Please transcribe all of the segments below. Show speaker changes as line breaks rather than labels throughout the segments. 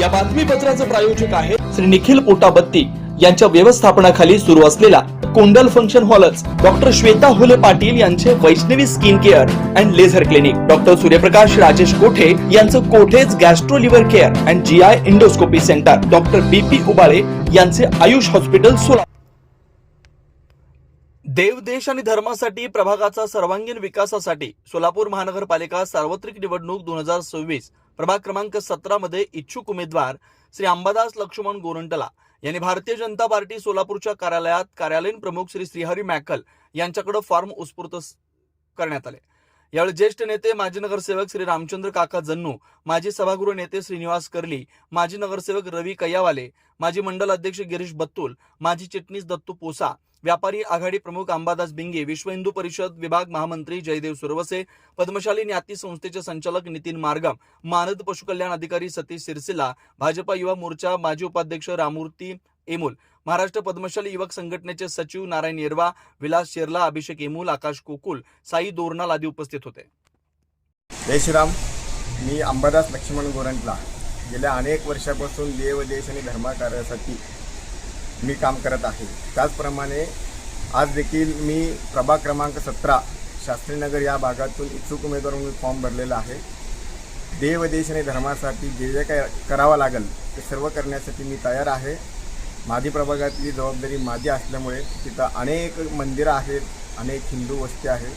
या बातमीपत्राचं प्रायोजक आहे श्री निखिल पोटाबत्ती यांच्या व्यवस्थापनाखाली सुरू असलेला कोंडल फंक्शन हॉलच डॉक्टर श्वेता हुले पाटील यांचे Vaishnavi skin care and laser clinic. Doctor Suryaprakash Rajesh Kothe यांचं कोठेज gastro liver care and G I endoscopy centre. Doctor B P Ubale यांचे आयुष हॉस्पिटल सोला देव देश आणि धर्मासाठी प्रभागाचा सर्वांगीण विकासासाठी सोलापूर महानगरपालिका सार्वत्रिक निवडणूक दोन हजार सव्वीस प्रभाग क्रमांक सतरा मध्ये इच्छुक उमेदवार श्री अंबादास लक्ष्मण गोरंटला यांनी भारतीय जनता पार्टी सोलापूरच्या कार्यालयात कार्यालयीन प्रमुख श्री श्रीहरी मॅकल यांच्याकडे फॉर्म उत्स्फूर्त करण्यात आले. यावेळी ज्येष्ठ नेते माजी नगरसेवक श्री रामचंद्र काका जन्नू माजी सभागृह नेते श्रीनिवास कर्ली माजी नगरसेवक रवी कय्यावाले माजी मंडल अध्यक्ष गिरीश बत्तूल माजी चिटणीस दत्तू पोसा व्यापारी आघाडी प्रमुख अंबादास बिंगे विश्व हिंदू परिषद विभाग महामंत्री जयदेव सुरवसे पद्मशाली न्याती संस्थेचे संचालक नितीन मार्गम मानद पशुकल्याण अधिकारी सतीश सिरसिला भाजपा युवा मोर्चा माजी उपाध्यक्ष रामूर्ती एमोल महाराष्ट्र पद्मशाली युवक संघटनेचे सचिव नारायण येरवा विलास शेरला अभिषेक एमुल आकाश कोकुल साई दोरनाल आदी उपस्थित होते.
जय श्रीराम. मी अंबादास लक्ष्मण गोरंटला. गेल्या अनेक वर्षापासून देव देश आणि धर्माकार्यासाठी मी काम करत आहे. त्याचप्रमाणे आज देखील मी प्रभाग क्रमांक सतरा शास्त्रीनगर या भागातून इच्छुक उमेदवार म्हणून फॉर्म भरलेला आहे. देव देश आणि धर्मासाठी जे जे काय करावं लागेल ते सर्व करण्यासाठी मी तयार आहे. माझी प्रभागातली जबाबदारी माझी असल्यामुळे तिथं अनेक मंदिरं आहेत अनेक हिंदू वस्ती आहेत.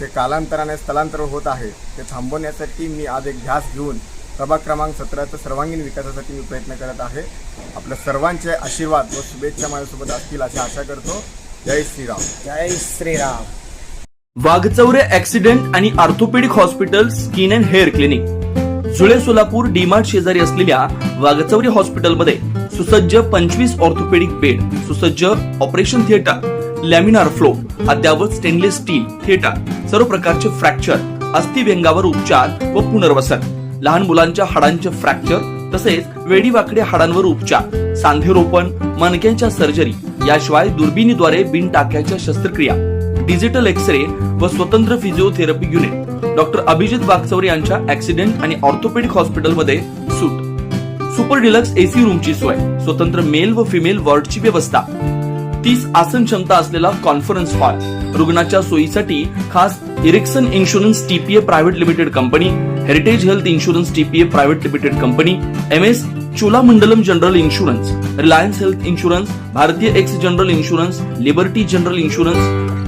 ते कालांतराने स्थलांतर होत आहे. ते थांबवण्यासाठी मी आज एक ध्यास घेऊन प्रभाग क्रमांक सतराचं सर्वांगीण विकासासाठी मी प्रयत्न करत आहे. आपल्या सर्वांचे आशीर्वाद व शुभेच्छा माझ्यासोबत असतील अशी आशा करतो. जय श्रीराम.
जय श्रीराम.
वाघचौरे ऍक्सिडेंट आणि orthopaedic hospital skin and hair clinic. Jule Solapur DMart शेजारी असलेल्या वाघचौरे हॉस्पिटलमध्ये सुसज्ज पंचवीस ऑर्थोपेडिक बेड सुसज्ज ऑपरेशन थिएटर लॅमिनार फ्लो अद्यावत स्टेनलेस स्टील थिएटर सर्व प्रकारचे फ्रॅक्चर अस्थिव्यंगावर उपचार व पुनर्वसन. लहान मुलांच्या हाडांचे फ्रॅक्चर तसेच वेडीवाकड्या हाडांवर उपचार सांधेरोपण मणक्यांच्या सर्जरी याशिवाय दुर्बिणीद्वारे बिन टाक्याच्या शस्त्रक्रिया डिजिटल एक्सरे व स्वतंत्र physiotherapy unit doctor Abhijit Bagchaur यांच्या ऍक्सिडेंट आणि ऑर्थोपेडिक हॉस्पिटलमध्ये सूट सुपर डिलक्स एसी रूमची सोय स्वतंत्र मेल व फिमेल वॉर्डची व्यवस्था. तीस आसन क्षमता असलेला कॉन्फरन्स हॉल रुग्णाच्या सोयीसाठी खास Ericson insurance TPA private limited company Heritage health insurance TPA private limited company M S Cholamandalam general insurance Reliance health insurance Bharatiya AXA general insurance Liberty general insurance